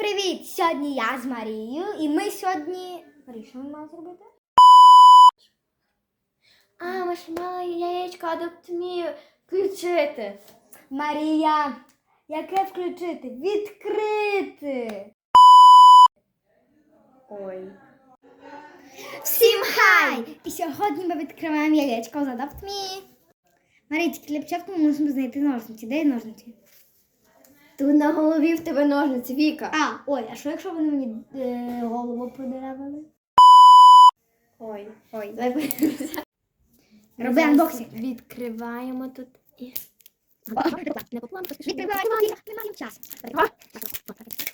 привіт! Сьогодні я з Марією, і ми сьогодні. Марій, що ми мали зробити? А, ми ж мали яєчко адаптмію включити. Марія, яке включити? Відкрити! Ой. Всім хай! І сьогодні ми відкриваємо яєчко з AdaptMe. Марій, тільки для початку ми мусимо знайти ножниці. Де є ножниці? Тут на голові в тебе ножниці, Віка. А, ой, а що якщо вони мені е, голову продеревали? Ой, ой, давай. Роби анбоксинг. Відкриваємо тут і. Не поплам, Відкриваємо, ми маємо час.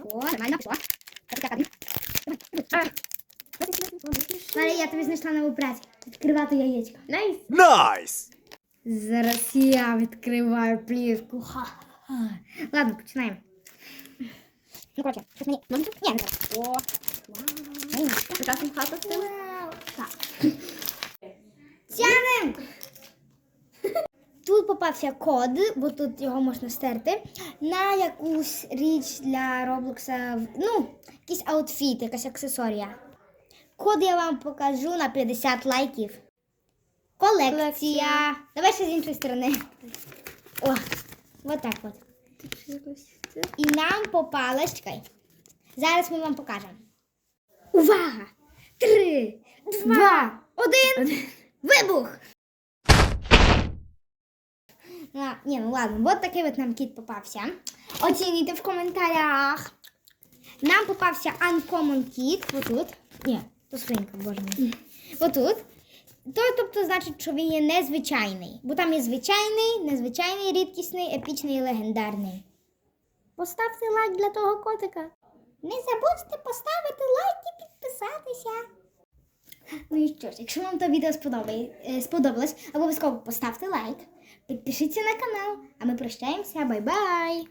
О, нормально, пішло. Марія, я тобі знайшла нову працю. Відкривати яєчко. Найс. Nice! Зараз я відкриваю плівку. Ха-ха. Ладно, починаємо. Ну, коротше, щось мені. Ні, не так. О, вау. Так. Тянем! Тут попався код, бо тут його можна стерти, на якусь річ для Роблокса, ну, якийсь аутфіт, якась аксесорія. Код я вам покажу на 50 лайків. Колекція. Колекція. Давай ще з іншої сторони. О, вот так от. І нам попалось, чекай. Зараз ми вам покажемо. Увага! Три, два, один, вибух! А, ні, ну ладно, от такий от нам кіт попався. Оцініть в коментарях. Нам попався Uncommon Kit, отут. Ні, то свинка, боже мій. Отут. То, тобто, значить, що він є незвичайний. Бо там є звичайний, незвичайний, рідкісний, епічний і легендарний. Поставте лайк для того котика. Не забудьте поставити лайк і підписатися. Ну і що ж, якщо вам то відео е, сподобалось, обов'язково поставте лайк, підпишіться на канал, а ми прощаємося. Бай-бай!